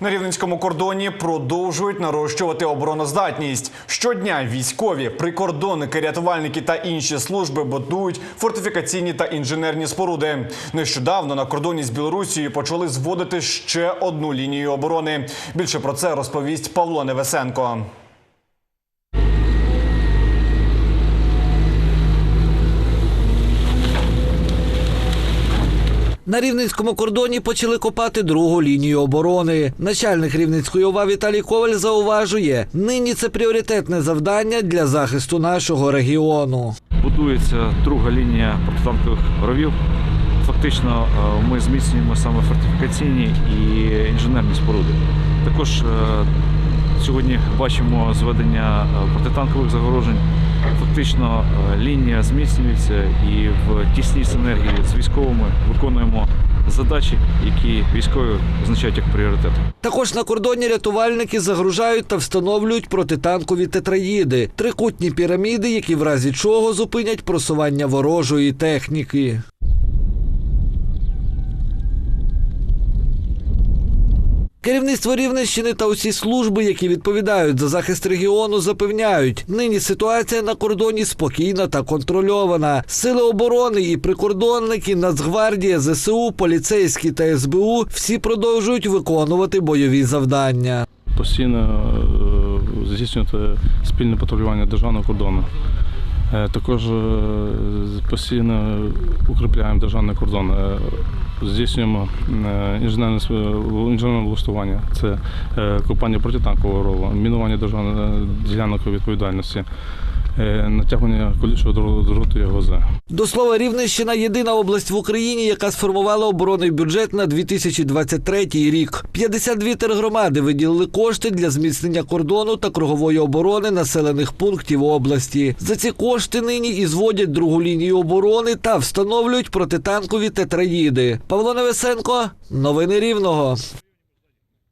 На рівненському кордоні продовжують нарощувати обороноздатність. Щодня військові, прикордонники, рятувальники та інші служби будують фортифікаційні та інженерні споруди. Нещодавно на кордоні з Білорусією почали зводити ще одну лінію оборони. Більше про це розповість Павло Невесенко. На рівненському кордоні почали копати другу лінію оборони. Начальник рівненської ОВА Віталій Коваль зауважує, нині це пріоритетне завдання для захисту нашого регіону. Будується друга лінія протитанкових ровів. Фактично, е, ми зміцнюємо саме фортифікаційні і інженерні споруди. Також е, сьогодні бачимо зведення е, протитанкових загорожень. Фактично, е, лінія зміцнюється і в тісній синергії з військовими виконуємо задачі, які військові визначають як пріоритет. Також на кордоні рятувальники загружають та встановлюють протитанкові тетраїди, трикутні піраміди, які в разі чого зупинять просування ворожої техніки. Керівництво Рівненщини та усі служби, які відповідають за захист регіону, запевняють, нині ситуація на кордоні спокійна та контрольована. Сили оборони і прикордонники, Нацгвардія, ЗСУ, поліцейські та СБУ всі продовжують виконувати бойові завдання. постійно е, здійснювати спільне патрулювання державного кордону. Е, Також е, постійно укріпляємо державний кордон, е, здійснюємо інженерне інженерне влаштування. Це копання протитанкового рову, мінування державної ділянок відповідальності, натягування колючого дроту дроту і ГОЗ. До слова, Рівненщина єдина область в Україні, яка сформувала оборонний бюджет на 2023 рік. 52 тергромади виділили кошти для зміцнення кордону та кругової оборони населених пунктів області. За ці кошти нині і зводять другу лінію оборони та встановлюють протитанкові тетраїди. Павло Невесенко, новини Рівного.